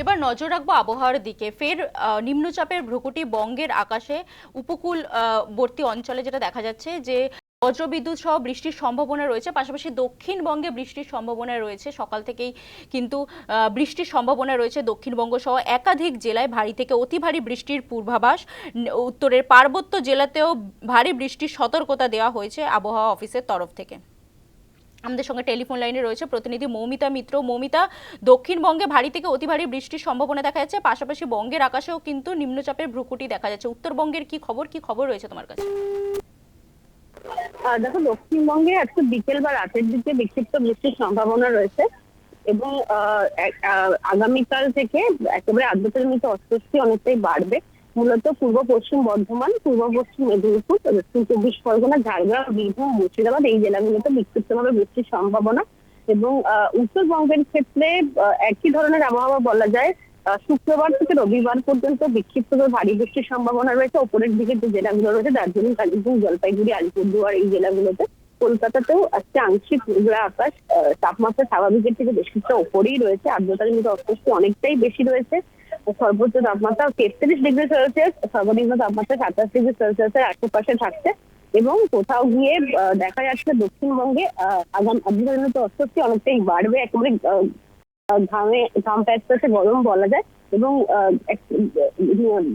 এবার নজর রাখব আবহাওয়ার দিকে। ফের নিম্নচাপের ভ্রুকুটি বঙ্গের আকাশে উপকূলবর্তী অঞ্চলে যেটা দেখা যাচ্ছে যে বজ্রবিদ্যুৎ সহ বৃষ্টির সম্ভাবনা রয়েছে, পাশাপাশি দক্ষিণবঙ্গে বৃষ্টির সম্ভাবনা রয়েছে। সকাল থেকেই কিন্তু বৃষ্টির সম্ভাবনা রয়েছে দক্ষিণবঙ্গ সহ একাধিক জেলায় ভারী থেকে অতি ভারী বৃষ্টির পূর্বাভাস। উত্তরের পার্বত্য জেলাতেও ভারী বৃষ্টির সতর্কতা দেওয়া হয়েছে আবহাওয়া অফিসের তরফ থেকে। আমাদের সঙ্গে টেলিফোন লাইনে রয়েছে প্রতিনিধি মৌমিতা মিত্র। মৌমিতা, দক্ষিণবঙ্গে ভারী থেকে অতি ভারী বৃষ্টির সম্ভাবনা দেখা যাচ্ছে, পাশাপাশি বঙ্গের আকাশেও কিন্তু নিম্নচাপের ভ্রুকুটি দেখা যাচ্ছে। উত্তরবঙ্গের কি খবর? কি খবর রয়েছে তোমার কাছে? দেখো, দক্ষিণবঙ্গে আজকে বিকেল বা রাতের দিকে বিক্ষিপ্ত বৃষ্টির সম্ভাবনা রয়েছে এবং আগামীকাল থেকে একেবারে আর্দ্রতাজনিত অস্বস্তি অনেকটাই বাড়বে। মূলত পূর্ব পশ্চিম বর্ধমান, পূর্ব পশ্চিম মেদিনীপুর, দক্ষিণ চব্বিশ পরগনা, ঝাড়গ্রাম, বীরভূম, মুর্শিদাবাদ এই জেলাগুলোতে বিক্ষিপ্তভাবে বৃষ্টির সম্ভাবনা এবং উত্তরবঙ্গের ক্ষেত্রে একই ধরনের আবহাওয়া বলা যায় শুক্রবার থেকে রবিবার পর্যন্ত বিক্ষিপ্তভাবে ভারী বৃষ্টির সম্ভাবনা রয়েছে। ওপরের দিকে যে জেলাগুলো রয়েছে, দার্জিলিং, কালিম্পং, জলপাইগুড়ি, আলিপুরদুয়ার এই জেলাগুলোতে কলকাতাতেও আজকে আংশিক মেঘলা আকাশ তাপমাত্রা স্বাভাবিকের থেকে বেশ কিছুটা ওপরেই রয়েছে। আর্দ্রতার কিন্তু অস্বস্তি অনেকটাই বেশি রয়েছে। সর্বোচ্চ তাপমাত্রা তেত্রিশ ডিগ্রি সেলসিয়াস, সর্বনিম্ন তাপমাত্রা সাতাশ ডিগ্রি সেলসিয়াসের আশেপাশে থাকছে এবং কোথাও গিয়ে দেখা যাচ্ছে দক্ষিণবঙ্গে আগাম অস্বস্তি অনেকটাই বাড়বে, একেবারে ঘামে ঘাম প্যাচপ্যাচে গরম বলা যায় এবং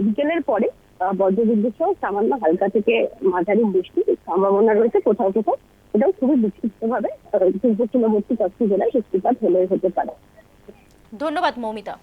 বিকেলের পরে বজ্রবিদ্যুৎ সহ সামান্য হালকা থেকে মাঝারি বৃষ্টির সম্ভাবনা রয়েছে কোথাও কোথাও। এটাও খুবই বিক্ষিপ্ত ভাবে পূর্ব সীমাবর্তী জেলায় বৃষ্টিপাত হলে হতে পারে। ধন্যবাদ, মৌমিতা।